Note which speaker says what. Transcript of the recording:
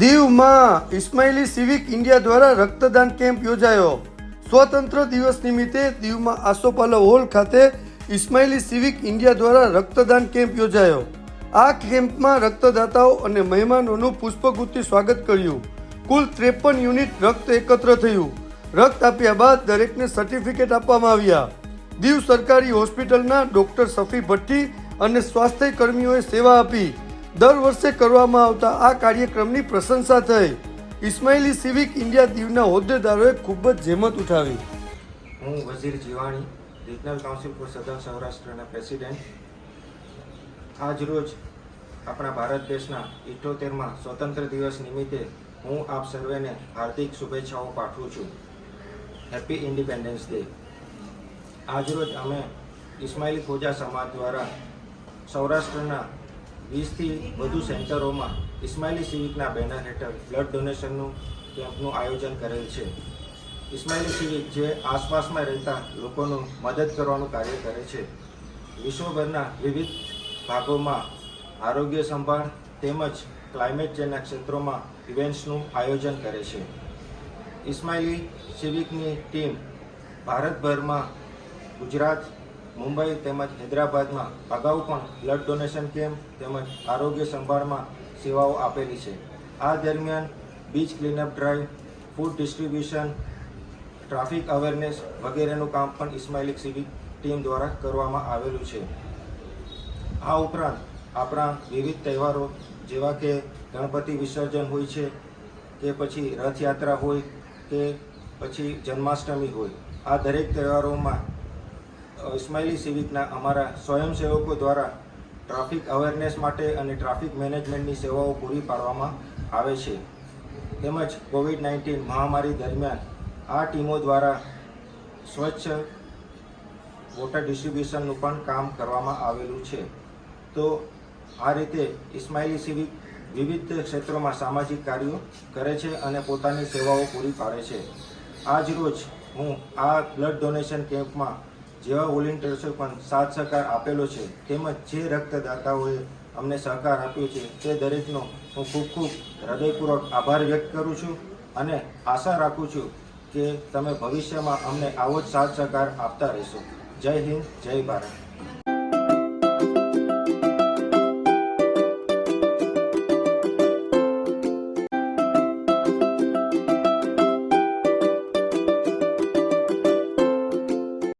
Speaker 1: દીવમાં Ismaili civic India દ્વારા રક્તદાન કેમ્પ યોજાયો. સ્વતંત્ર દિવસ નિમિત્તે દીવમાં આસોપાલવ હોલ ખાતે ઇસ્માઇલી સિવિક ઇન્ડિયા દ્વારા રક્તદાન કેમ્પ યોજાયો. આ કેમ્પમાં રક્તદાતાઓ અને મહેમાનોનું પુષ્પગુચ્છથી સ્વાગત કર્યું. કુલ ત્રેપન યુનિટ રક્ત એકત્ર થયું. રક્ત આપ્યા બાદ દરેકને સર્ટિફિકેટ આપવામાં આવ્યા. દીવ સરકારી હોસ્પિટલના ડોક્ટર સફી ભટ્ટી અને સ્વાસ્થ્ય કર્મીઓએ સેવા આપી. દર વર્ષે કરવામાં આવતા આ કાર્યક્રમની પ્રશંસા થઈ. ઇસ્માઇલી સિવિક ઇન્ડિયા દીવના હોદ્દેદારોએ ખૂબ જ જહેમત ઉઠાવી.
Speaker 2: હું Wazir Jivani, regional council for southern સૌરાષ્ટ્રના પ્રેસિડેન્ટ. આજ રોજ આપણા ભારત દેશના ઇઠોતેરમાં સ્વતંત્ર દિવસ નિમિત્તે હું આપ સર્વેને હાર્દિક શુભેચ્છાઓ પાઠવું છું. Happy independence day. આજરોજ અમે ઇસ્માઇલી ખોજા સમાજ દ્વારા સૌરાષ્ટ્રના વીસથી વધુ સેન્ટરોમાં ઇસ્માઇલી સિવિકના બેનર હેઠળ બ્લડ ડોનેશનનું કેમ્પનું આયોજન કરેલ છે. ઇસ્માઇલી સિવિક જે આસપાસમાં રહેતા લોકોનું મદદ કરવાનું કાર્ય કરે છે. વિશ્વભરના વિવિધ ભાગોમાં આરોગ્ય સંભાળ તેમજ ક્લાઇમેટ ચેન્જના ક્ષેત્રોમાં ઇવેન્ટ્સનું આયોજન કરે છે. ઇસ્માઇલી સિવિકની ટીમ ભારતભરમાં ગુજરાત મુંબઈ તેમજ હૈદરાબાદમાં અગાઉ પણ બ્લડ ડોનેશન કેમ્પ તેમજ આરોગ્ય સંભાળમાં સેવાઓ આપેલી છે. આ દરમિયાન beach cleanup drive food distribution traffic awareness વગેરેનું કામ પણ ઇસ્માઇલિક સિવિક ટીમ દ્વારા કરવામાં આવેલું છે. આ ઉપરાંત આપણા વિવિધ તહેવારો જેવા કે ગણપતિ વિસર્જન હોય છે, કે પછી રથયાત્રા હોય, કે પછી જન્માષ્ટમી હોય, આ દરેક તહેવારોમાં ઇસ્માઇલી સિવિકના અમારા સ્વયંસેવકો દ્વારા ટ્રાફિક અવેરનેસ માટે અને ટ્રાફિક મેનેજમેન્ટની સેવાઓ પૂરી પાડવામાં આવે છે. તેમજ કોવિડ નાઇન્ટીન મહામારી દરમિયાન આ ટીમો દ્વારા સ્વચ્છ વોટર ડિસ્ટ્રીબ્યુશનનું પણ કામ કરવામાં આવેલું છે. તો આ રીતે ઇસ્માઇલી સિવિક વિવિધ ક્ષેત્રોમાં સામાજિક કાર્યો કરે છે અને પોતાની સેવાઓ પૂરી પાડે છે. આજ રોજ હું આ બ્લડ ડોનેશન કેમ્પમાં જેવા વોલેન્ટિયર્સે પણ સાથ સહકાર આપેલો છે, તેમજ જે રક્તદાતાઓએ અમને સહકાર આપ્યો છે, તે દરેકનો હું ખૂબ ખૂબ હૃદયપૂર્વક આભાર વ્યક્ત કરું છું અને આશા રાખું છું કે તમે ભવિષ્યમાં અમને આવો જ સાથ સહકાર આપતા રહેશો. જય હિન્દ, જય ભારત.